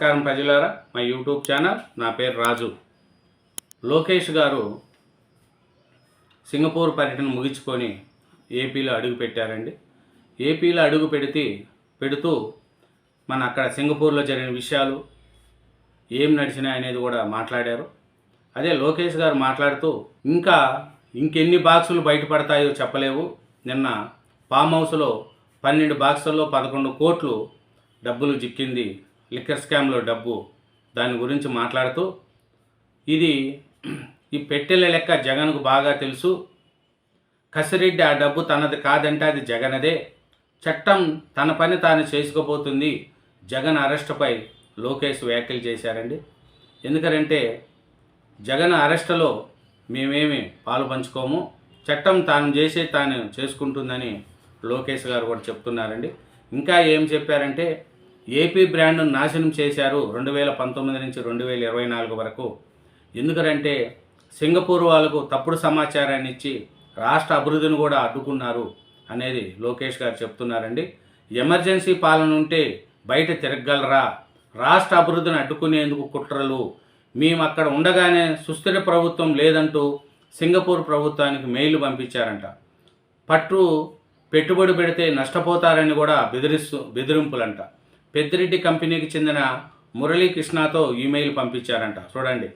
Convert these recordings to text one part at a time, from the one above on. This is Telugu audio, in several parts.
నమస్కారం ప్రజలారా. మా యూట్యూబ్ ఛానల్ నా పేరు రాజు. లోకేష్ గారు సింగపూర్ పర్యటన ముగించుకొని ఏపీలో అడుగు పెట్టారండి. ఏపీలో అడుగు పెడితే పెడుతూ మన అక్కడ సింగపూర్లో జరిగిన విషయాలు ఏం నడిచినాయి అనేది కూడా మాట్లాడారు. అదే లోకేష్ గారు మాట్లాడుతూ ఇంకా ఇంకెన్ని బాక్సులు బయటపడతాయో చెప్పలేవు. నిన్న ఫామ్ హౌస్లో పన్నెండు బాక్సుల్లో పదకొండు కోట్లు డబ్బులు చిక్కింది లిక్కర్ స్కామ్లో డబ్బు దాని గురించి మాట్లాడుతూ ఇది ఈ పెట్టెల లెక్క జగన్కు బాగా తెలుసు. కసిరెడ్డి ఆ డబ్బు తనది కాదంటే అది జగనదే. చట్టం తన పని తాను చేసుకోబోతుంది జగన్ అరెస్టుపై లోకేష్ వ్యాఖ్యలు చేశారండి. ఎందుకంటే జగన్ అరెస్టులో మేమేమి పాలు పంచుకోము. చట్టం తాను చేసే తాను చేసుకుంటుందని లోకేష్ గారు కూడా చెప్తున్నారండి. ఇంకా ఏం చెప్పారంటే ఏపీ బ్రాండ్ను నాశనం చేశారు రెండు వేల పంతొమ్మిది నుంచి రెండు వేల ఇరవై నాలుగు వరకు. ఎందుకంటే సింగపూర్ వాళ్ళకు తప్పుడు సమాచారాన్ని ఇచ్చి రాష్ట్ర అభివృద్ధిని కూడా అడ్డుకున్నారు అనేది లోకేష్ గారు చెప్తున్నారండి. ఎమర్జెన్సీ పాలన ఉంటే బయట తిరగలరా రాష్ట్ర అభివృద్ధిని అడ్డుకునేందుకు కుట్రలు? మేము అక్కడ ఉండగానే సుస్థిర ప్రభుత్వం లేదంటూ సింగపూర్ ప్రభుత్వానికి మెయిల్ పంపించారంట. పట్టు పెట్టుబడి పెడితే నష్టపోతారని కూడా బెదిరిస్తూ బెదిరింపులంట. పెద్దిరెడ్డి కంపెనీకి చెందిన మురళీకృష్ణతో ఈమెయిల్ పంపించారంట. చూడండి.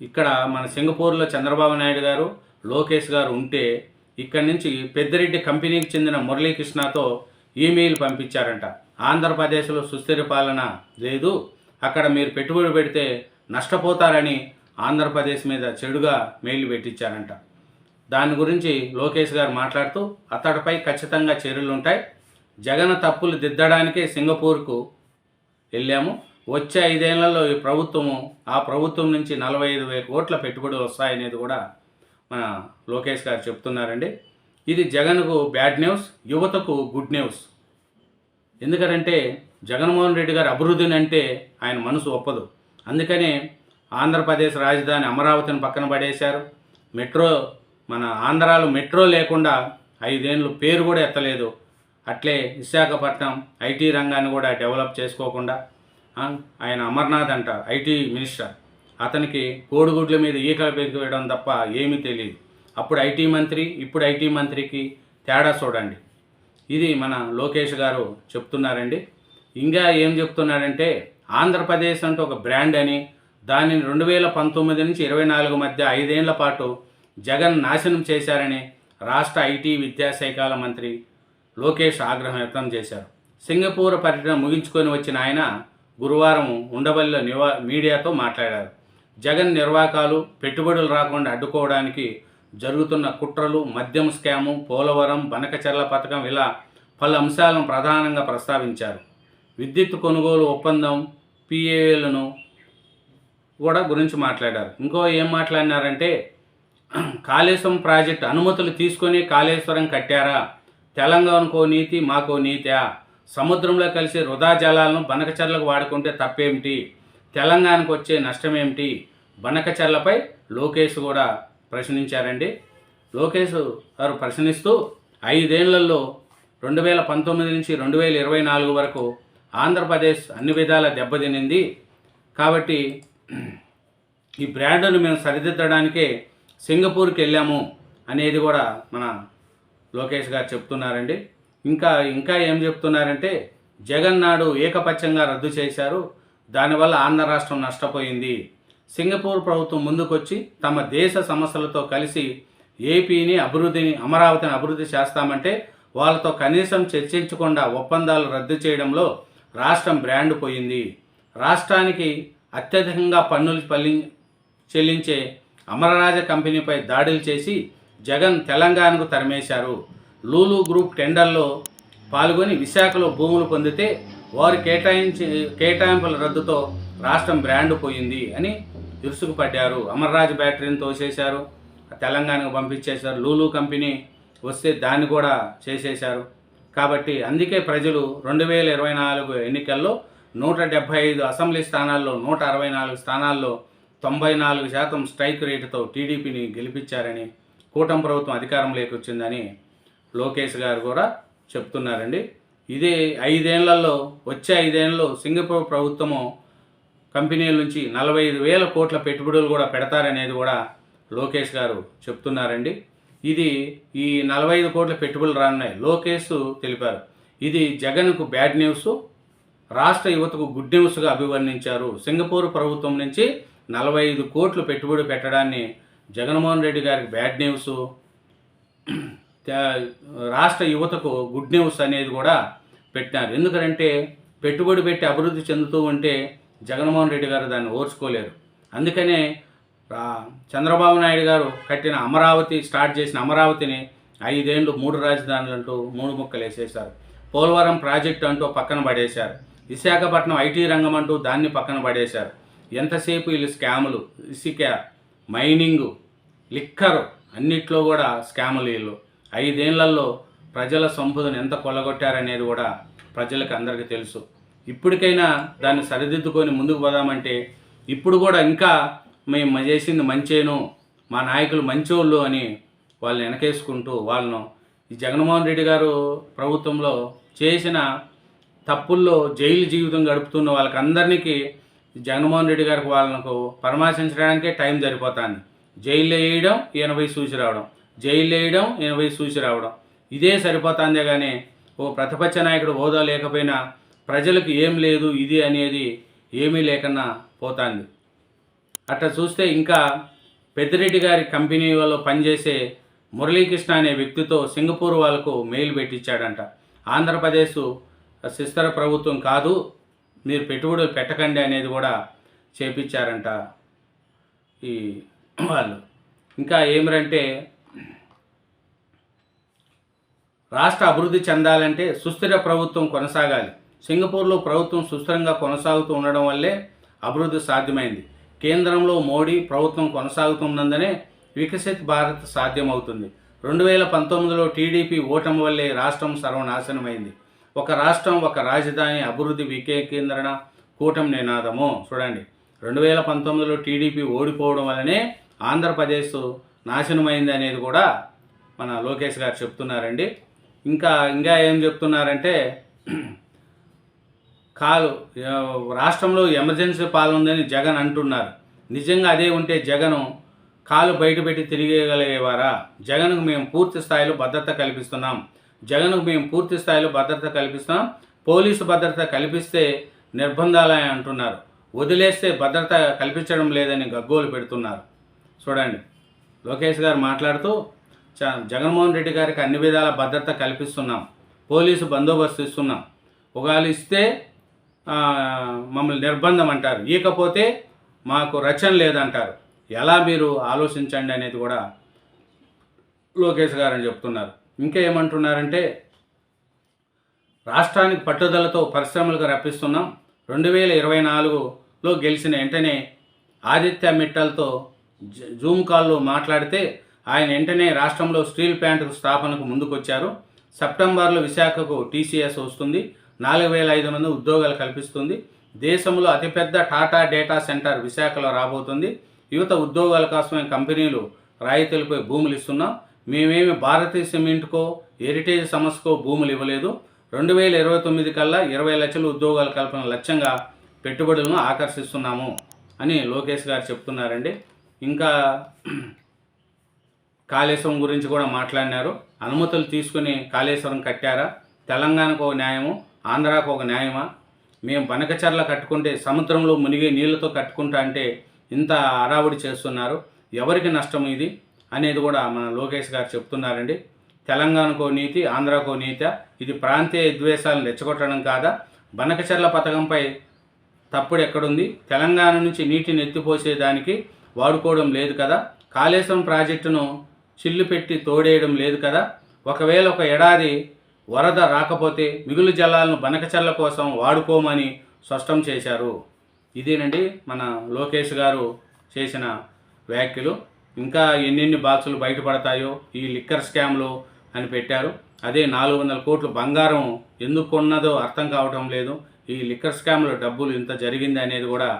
ఇక్కడ మన సింగపూర్లో చంద్రబాబు నాయుడు గారు లోకేష్ గారు ఉంటే ఇక్కడి నుంచి పెద్దిరెడ్డి కంపెనీకి చెందిన మురళీకృష్ణతో ఈమెయిల్ పంపించారంట. ఆంధ్రప్రదేశ్లో సుస్థిర పాలన లేదు. అక్కడ మీరు పెట్టుబడి పెడితే నష్టపోతారని ఆంధ్రప్రదేశ్ మీద చెడుగా మెయిల్ పెట్టించారంట. దాని గురించి లోకేష్ గారు మాట్లాడుతూ అతడిపై ఖచ్చితంగా చర్యలు ఉంటాయి జగన్ తప్పులు దిద్దడానికే సింగపూర్కు వెళ్ళాము. వచ్చే ఐదేళ్ళలో ఈ ప్రభుత్వము ఆ ప్రభుత్వం నుంచి నలభై ఐదు వేల కోట్ల పెట్టుబడులు వస్తాయనేది కూడా మన లోకేష్ గారు చెప్తున్నారండి. ఇది జగన్కు బ్యాడ్ న్యూస్ యువతకు గుడ్ న్యూస్. ఎందుకంటే జగన్మోహన్ రెడ్డి గారు అభివృద్ధిని అంటే ఆయన మనసు ఒప్పదు. అందుకనే ఆంధ్రప్రదేశ్ రాజధాని అమరావతిని పక్కన పడేశారు. మెట్రో మన ఆంధ్రాలో మెట్రో లేకుండా ఐదేళ్ళు పేరు కూడా ఎత్తలేదు. అట్లే విశాఖపట్నం ఐటీ రంగాన్ని కూడా డెవలప్ చేసుకోకుండా ఆయన అమర్నాథ్ అంట ఐటీ మినిస్టర్. అతనికి కోడిగుడ్ల మీద ఈకలు పెరిగివేయడం తప్ప ఏమీ తెలియదు. అప్పుడు ఐటీ మంత్రి ఇప్పుడు ఐటీ మంత్రికి తేడా చూడండి. ఇది మన లోకేష్ గారు చెప్తున్నారండి. ఇంకా ఏం చెప్తున్నారంటే ఆంధ్రప్రదేశ్ అంటే ఒక బ్రాండ్ అని దానిని రెండు వేల పంతొమ్మిది నుంచి ఇరవై నాలుగు మధ్య ఐదేళ్ళ పాటు జగన్ నాశనం చేశారని రాష్ట్ర ఐటీ విద్యాశాఖల మంత్రి లోకేష్ ఆగ్రహం వ్యక్తం చేశారు. సింగపూర్ పర్యటన ముగించుకొని వచ్చిన ఆయన గురువారం ఉండవల్లిలో నివా మీడియాతో మాట్లాడారు. జగన్ నిర్వాకాలు పెట్టుబడులు రాకుండా అడ్డుకోవడానికి జరుగుతున్న కుట్రలు మద్యం స్కాము పోలవరం బనకచర్ల పథకం ఇలా పలు అంశాలను ప్రధానంగా ప్రస్తావించారు. విద్యుత్ కొనుగోలు ఒప్పందం పిఏలను కూడా గురించి మాట్లాడారు. ఇంకో ఏం మాట్లాడినారంటే కాళేశ్వరం ప్రాజెక్ట్ అనుమతులు తీసుకొని కాళేశ్వరం కట్టారా? తెలంగాణకో నీతి మాకో నీతా. సముద్రంలో కలిసి వృధా జలాలను బనకచర్లకు వాడుకుంటే తప్పేమిటి? తెలంగాణకు వచ్చే నష్టమేమిటి? బనకచర్లపై లోకేష్ కూడా ప్రశ్నించారండి. లోకేష్ గారు ప్రశ్నిస్తూ ఐదేళ్ళలో రెండు వేల పంతొమ్మిది నుంచి రెండు వేల ఇరవై నాలుగు వరకు ఆంధ్రప్రదేశ్ అన్ని విధాల దెబ్బతినింది. కాబట్టి ఈ బ్రాండ్ను మేము సరిదిద్దడానికే సింగపూర్కి వెళ్ళాము అనేది కూడా మన లోకేష్ గారు చెప్తున్నారండి. ఇంకా ఇంకా ఏం చెప్తున్నారంటే జగన్ నాడు ఏకపక్షంగా రద్దు చేశారు. దానివల్ల ఆంధ్ర రాష్ట్రం నష్టపోయింది. సింగపూర్ ప్రభుత్వం ముందుకొచ్చి తమ దేశ సమస్యలతో కలిసి ఏపీని అభివృద్ధిని అమరావతిని అభివృద్ధి చేస్తామంటే వాళ్ళతో కనీసం చర్చించకుండా ఒప్పందాలు రద్దు చేయడంలో రాష్ట్రం బ్రాండ్ పోయింది. రాష్ట్రానికి అత్యధికంగా పన్నులు పల్లి చెల్లించే అమరరాజ కంపెనీపై దాడులు చేసి జగన్ తెలంగాణకు తరిమేశారు. లూలు గ్రూప్ టెండర్లో పాల్గొని విశాఖలో భూములు పొందితే వారు కేటాయించి కేటాయింపుల రద్దుతో రాష్ట్రం బ్రాండ్ పోయింది అని ఇరుసుకుపడ్డారు అమర్రాజ్ బ్యాటరీని తోసేశారు. తెలంగాణకు పంపించేశారు. లూలు కంపెనీ వస్తే దాన్ని కూడా చేసేశారు. కాబట్టి అందుకే ప్రజలు రెండు వేల ఇరవై నాలుగు ఎన్నికల్లో నూట డెబ్భై ఐదు అసెంబ్లీ స్థానాల్లో నూట అరవై నాలుగు స్థానాల్లో తొంభై నాలుగు శాతం స్ట్రైక్ రేటుతో టీడీపీని గెలిపించారని కూటమి ప్రభుత్వం అధికారంలోకి వచ్చిందని లోకేష్ గారు కూడా చెప్తున్నారండి. ఇదే ఐదేళ్ళలో వచ్చే ఐదేళ్ళలో సింగపూర్ ప్రభుత్వము కంపెనీల నుంచి నలభై ఐదు వేల కోట్ల పెట్టుబడులు కూడా పెడతారనేది కూడా లోకేష్ గారు చెప్తున్నారండి. ఇది ఈ నలభై ఐదు కోట్ల పెట్టుబడులు రానున్నాయి. లోకేష్ తెలిపారు. ఇది జగన్కు బ్యాడ్ న్యూస్ రాష్ట్ర యువతకు గుడ్ న్యూస్గా అభివర్ణించారు. సింగపూర్ ప్రభుత్వం నుంచి నలభై ఐదు కోట్లు పెట్టుబడి పెట్టడాన్ని జగన్మోహన్ రెడ్డి గారికి బ్యాడ్ న్యూస్ రాష్ట్ర యువతకు గుడ్ న్యూస్ అనేది కూడా పెట్టినారు. ఎందుకంటే పెట్టుబడి పెట్టి అభివృద్ధి చెందుతూ ఉంటే జగన్మోహన్ రెడ్డి గారు దాన్ని ఓర్చుకోలేరు. అందుకనే చంద్రబాబు నాయుడు గారు కట్టిన అమరావతి స్టార్ట్ చేసిన అమరావతిని ఐదేండ్లు మూడు రాజధానులు అంటూ మూడు ముక్కలు వేసేశారు. పోలవరం ప్రాజెక్టు అంటూ పక్కన పడేశారు. విశాఖపట్నం ఐటీ రంగం అంటూ దాన్ని పక్కన పడేశారు. ఎంతసేపు వీళ్ళు స్కాములు ఇసుక మైనింగు లిక్కరు అన్నిట్లో కూడా స్కాములు వీళ్ళు. ఐదేళ్ళలో ప్రజల సంపదను ఎంత కొల్లగొట్టారనేది కూడా ప్రజలకు అందరికీ తెలుసు. ఇప్పటికైనా దాన్ని సరిదిద్దుకొని ముందుకు పోదామంటే ఇప్పుడు కూడా ఇంకా మేము చేసింది మంచేను మా నాయకులు మంచోళ్ళు అని వాళ్ళని వెనకేసుకుంటూ వాళ్ళను. ఈ జగన్మోహన్ రెడ్డి గారు ప్రభుత్వంలో చేసిన తప్పుల్లో జైలు జీవితం గడుపుతున్న వాళ్ళకందరికీ జగన్మోహన్ రెడ్డి గారికి వాళ్ళకు పరామర్శించడానికే టైం సరిపోతుంది. జైల్లో వేయడం ఎనభై సూచి రావడం. జైల్లో వేయడం ఎనభై సూచి రావడం. ఇదే సరిపోతుందే కానీ ఓ ప్రతిపక్ష నాయకుడు హోదా లేకపోయినా ప్రజలకు ఏం లేదు ఇది అనేది ఏమీ లేకుండా పోతుంది. అట్లా చూస్తే ఇంకా పెద్దిరెడ్డి గారి కంపెనీ వాళ్ళు పనిచేసే మురళీకృష్ణ అనే వ్యక్తితో సింగపూర్ వాళ్ళకు మెయిల్ పెట్టించాడంట. ఆంధ్రప్రదేశ్ శిస్తర ప్రభుత్వం కాదు మీరు పెట్టుబడులు పెట్టకండి అనేది కూడా చేపించారంట ఈ వాళ్ళు. ఇంకా ఏమిరంటే రాష్ట్ర అభివృద్ధి చెందాలంటే సుస్థిర ప్రభుత్వం కొనసాగాలి. సింగపూర్లో ప్రభుత్వం సుస్థిరంగా కొనసాగుతూ ఉండడం వల్లే అభివృద్ధి సాధ్యమైంది. కేంద్రంలో మోడీ ప్రభుత్వం కొనసాగుతున్నందునే వికసిత్ భారత్ సాధ్యమవుతుంది. రెండు వేల పంతొమ్మిదిలో టీడీపీ ఓటమి వల్లే రాష్ట్రం సర్వనాశనమైంది. ఒక రాష్ట్రం ఒక రాజధాని అభివృద్ధి వికేంద్రణ కూటమి నినాదము చూడండి రెండు వేల పంతొమ్మిదిలో టీడీపీ ఓడిపోవడం వల్లనే ఆంధ్రప్రదేశ్ నాశనమైంది అనేది కూడా మన లోకేష్ గారు చెప్తున్నారండి. ఇంకా ఇంకా ఏం చెప్తున్నారంటే కాలు రాష్ట్రంలో ఎమర్జెన్సీ పాలుందని జగన్ అంటున్నారు. నిజంగా అదే ఉంటే జగన్ కాలు బయటపెట్టి తిరిగేయగలిగేవారా? జగన్కు మేము పూర్తి స్థాయిలో భద్రత కల్పిస్తున్నాం. జగన్కు మేము పూర్తి స్థాయిలో భద్రత కల్పిస్తాం పోలీసు భద్రత కల్పిస్తే నిర్బంధాలని అంటున్నారు. వదిలేస్తే భద్రత కల్పించడం లేదని గగ్గోలు పెడుతున్నారు. చూడండి లోకేష్ గారు మాట్లాడుతూ చ- జగన్మోహన్ రెడ్డి గారికి అన్ని విధాల భద్రత కల్పిస్తున్నాం. పోలీసు బందోబస్తు ఇస్తున్నాం. ఒకవేళ ఇస్తే మమ్మల్ని నిర్బంధం అంటారు. ఇకపోతే మాకు రచన లేదంటారు. ఎలా మీరు ఆలోచించండి అనేది కూడా లోకేష్ గారు అని చెప్తున్నారు. ఇంకా ఏమంటున్నారంటే రాష్ట్రానికి పట్టుదలతో పరిశ్రమలకు రప్పిస్తున్నాం. రెండు వేల ఇరవై నాలుగులో గెలిచిన వెంటనే ఆదిత్య మిట్టల్తో జ- జూమ్ కాల్లో మాట్లాడితే ఆయన వెంటనే రాష్ట్రంలో స్టీల్ ప్లాంట్ స్థాపనకు ముందుకొచ్చారు. సెప్టెంబర్లో విశాఖకు టీసీఎస్ వస్తుంది. నాలుగు వేల ఐదు మంది ఉద్యోగాలు కల్పిస్తుంది. దేశంలో అతిపెద్ద టాటా డేటా సెంటర్ విశాఖలో రాబోతుంది. యువత ఉద్యోగాల కోసమే కంపెనీలు రాయితీలపై భూములు ఇస్తున్నాం మేమేమి భారతీయ సిమెంట్కో హెరిటేజ్ సంస్థకో భూములు ఇవ్వలేదు. రెండు వేల ఇరవై తొమ్మిది కల్లా ఇరవై లక్షల ఉద్యోగాల కల్పన లక్ష్యంగా పెట్టుబడులను ఆకర్షిస్తున్నాము అని లోకేష్ గారు చెప్తున్నారండి. ఇంకా కాళేశ్వరం గురించి కూడా మాట్లాడినారు. అనుమతులు తీసుకుని కాళేశ్వరం కట్టారా? తెలంగాణకు ఒక న్యాయము ఆంధ్రాకు ఒక న్యాయమా? మేము బనకచర్ల కట్టుకుంటే సముద్రంలో మునిగే నీళ్ళతో కట్టుకుంటా అంటే ఇంత అడావుడి చేస్తున్నారు. ఎవరికి నష్టం ఇది? అనేది కూడా మన లోకేష్ గారు చెప్తున్నారండి. తెలంగాణకో నీతి ఆంధ్రాకో నీతి. ఇది ప్రాంతీయ విద్వేషాలను రెచ్చగొట్టడం కాదా? బనకచర్ల పథకంపై తప్పుడు ఎక్కడుంది? తెలంగాణ నుంచి నీటిని ఎత్తిపోసేదానికి వాడుకోవడం లేదు కదా? కాళేశ్వరం ప్రాజెక్టును చిల్లు పెట్టి తోడేయడం లేదు కదా? ఒకవేళ ఒక ఏడాది వరద రాకపోతే మిగులు జలాలను బనకచర్ల కోసం వాడుకోమని స్పష్టం చేశారు. ఇదేనండి మన లోకేష్ గారు చేసిన వ్యాఖ్యలు. ఇంకా ఎన్నెన్ని బాక్సులు బయటపడతాయో ఈ లిక్కర్ స్కామ్లు అని పెట్టారు. అదే నాలుగు వందల కోట్లు బంగారం ఎందుకు కొన్నదో అర్థం కావటం లేదు. ఈ లిక్కర్ స్కామ్లో డబ్బులు ఇంత జరిగింది అనేది కూడా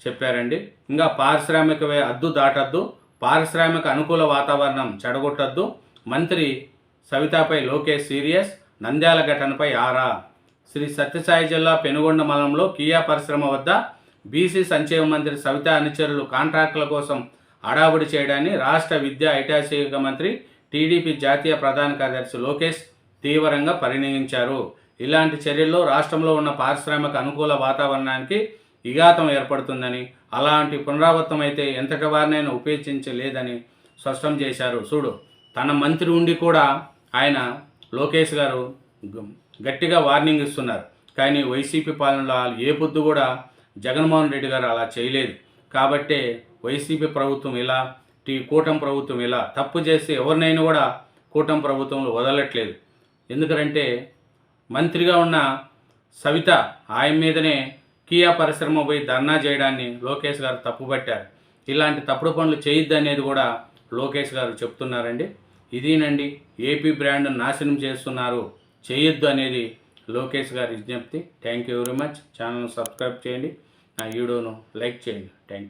చెప్పారండి. ఇంకా పారిశ్రామిక అద్దు దాటద్దు పారిశ్రామిక అనుకూల వాతావరణం చెడగొట్టద్దు. మంత్రి సవితాపై లోకేష్ సీరియస్ నంద్యాల ఘటనపై ఆరా. శ్రీ సత్యసాయి జిల్లా పెనుగొండ మండలంలో కియా పరిశ్రమ వద్ద బీసీ సంక్షేమ మంత్రి సవితా అనుచరులు కాంట్రాక్టుల కోసం అడావుడి చేయడాన్ని రాష్ట్ర విద్యా ఐటాశాఖ మంత్రి టీడీపీ జాతీయ ప్రధాన కార్యదర్శి లోకేష్ తీవ్రంగా పరిగణించారు ఇలాంటి చర్యల్లో రాష్ట్రంలో ఉన్న పారిశ్రామిక అనుకూల వాతావరణానికి ఇఘాతం ఏర్పడుతుందని అలాంటి పునరావృతం అయితే ఎంతటి వారినైనా ఉపేక్షించలేదని స్పష్టం చేశారు. చూడు తన మంత్రి ఉండి కూడా ఆయన లోకేష్ గారు గట్టిగా వార్నింగ్ ఇస్తున్నారు. కానీ వైసీపీ పాలనలో ఏ పొద్దు కూడా జగన్మోహన్ రెడ్డి గారు అలా చేయలేదు. కాబట్టే వైసీపీ ప్రభుత్వం ఇలా టీ కూటమి ప్రభుత్వం ఇలా తప్పు చేసి ఎవరినైనా కూడా కూటమి ప్రభుత్వంలో వదలట్లేదు. ఎందుకంటే మంత్రిగా ఉన్న సవిత ఆయన మీదనే కియా పరిశ్రమ పోయి ధర్నా చేయడాన్ని లోకేష్ గారు తప్పుపట్టారు. ఇలాంటి తప్పుడు పనులు చేయొద్దు అనేది కూడా లోకేష్ గారు చెప్తున్నారండి. ఇదేనండి ఏపీ బ్రాండ్ నాశనం చేస్తున్నారు చేయొద్దు అనేది లోకేష్ గారి విజ్ఞప్తి. Thank you very much. Channel subscribe చేయండి. నా వీడియోను లైక్ చేయండి. Thank you.